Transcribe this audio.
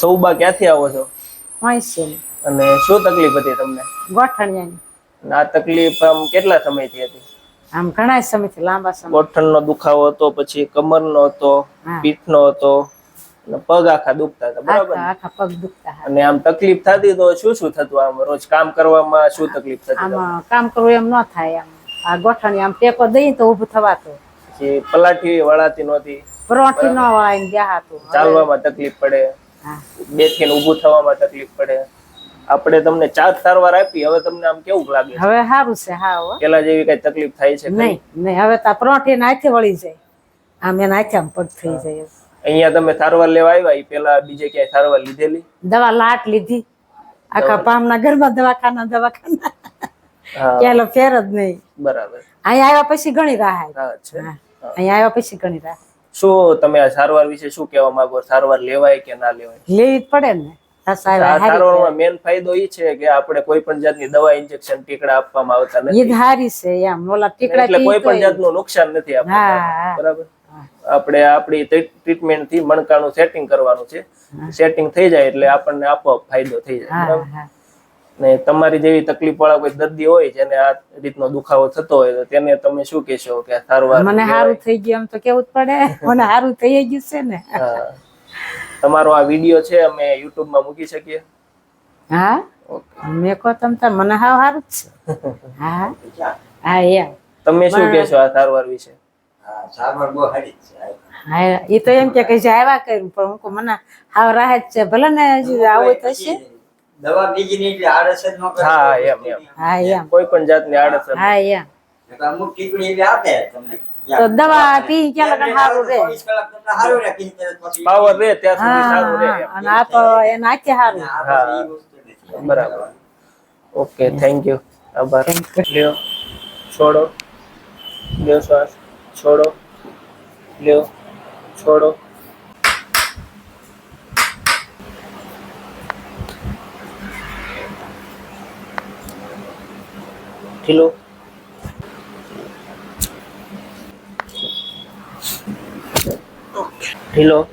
સૌબા ક્યાંથી આવો છો? અને શું તકલીફ હતી તમને? ગોઠણિયાની. આ તકલીફ આમ કેટલા સમયથી હતી? આમ ઘણા સમયથી લાંબા સમય ગોઠણનો દુખાવો હતો પછી કમરનો હતો પીઠનો હતો અને પગ આખા દુખતા હતા બરાબર આખા પગ દુખતા હતા. અને આમ તકલીફ થતી તો શું શું થતું આમ રોજ કામ કરવામાં શું તકલીફ થતી આમ કામ કરવું એમ ન થાય આમ. આ ગોઠણી આમ ટેકો દઈ તો ઊભું થવાતું. પછી પલાઠી વળાતી નહોતી? પરોઠી ન વળાઈને હતું ચાલવામાં તકલીફ પડે. હા બેઠીને ઊભું થવામાં તકલીફ પડે. આપણે તમને ચાર સારવાર આપી હવે તમને આમ કેવું લાગે? હવે સારું છે હા પેલા જેવી કઈ તકલીફ થાય છે નહીં નહીં હવે તો આ પરોઠી વળી જાય. આમ એના હાથે આમ પગ થઈ જાય અહીંયા તમે સારવાર લેવા આવ્યા એ પેલા બીજે ક્યાંય સારવાર લીધેલી? દવા લાટ લીધી. આખા પામના ઘરમાં દવાખાના દવાખાના. ક્યાં ફેર જ નહીં. બરાબર. અહીંયા આવ્યા પછી ઘણી રાહ હા છે. હા અહીંયા આવ્યા પછી ઘણી રાહત. શું તમે આ સારવાર વિશે શું કહેવા માંગો? સારવાર લેવાય કે ના લેવાય? લેવી જ પડે ને. સારવારમાં મેન ફાયદો એ છે કે આપણે કોઈ પણ જાતની દવા ઇન્જેક્શન ટીકડા આપવામાં આવતા નથી. ઈદ હારી છે એમ. ઓલા ટીકડા એટલે કોઈ પણ જાતનું નુકસાન નથી હા. બરાબર? આપણે આપણી ટ્રીટમેન્ટથી મણકાનું સેટિંગ કરવાનું છે. સેટિંગ થઈ જાય એટલે આપણને આપોઆપ ફાયદો થઈ જાય. બરાબર? ને તમારી જેવી તકલીફ વાળા કોઈ દર્દી હોય જેને આ રીતનો દુખાવો થતો હોય તો તેને તમે શું કહેશો કે સારવાર મને સારું થઈ ગયું એમ તો કેવું જ પડે. મને સારું થઈ ગયું છે ને. તમારો આ વીડિયો છે અમે YouTube માં મૂકી શકીએ? હા? મેં કહો તમ તાર મને હાવ સારું જ છે. હા? હા એમ તમે શું કહેશો આ સારવાર વિશે? સારવાર બહુ સારી છે. હા એ તો એમ કે કે જે આવ્યા કર્યું પણ હું કહું મને હાવ રાહત છે. ભલે ને હજી આવું થશે. દવા બીજી ની એટલે આડસ ન કરે. હા, એમ, એમ. હા એમ. કોઈ પણ જાતની આડઅસર હા એમ. એટલે અમુક ટીપણી એવી આપે તમને. તો દવા પી ક્યાં લગન સારું રે કલાક તમને સારું રે પછી પછી પાવર રહે ત્યાં સુધી સારું રહે હા અને આ તો એના હાથે સારું નથી. બરાબર. ઓકે થેન્ક યુ આભાર. લ્યો. છોડો. લ્યો શ્વાસ. છોડો. લ્યો. છોડો. tranquilo. Tranquilo.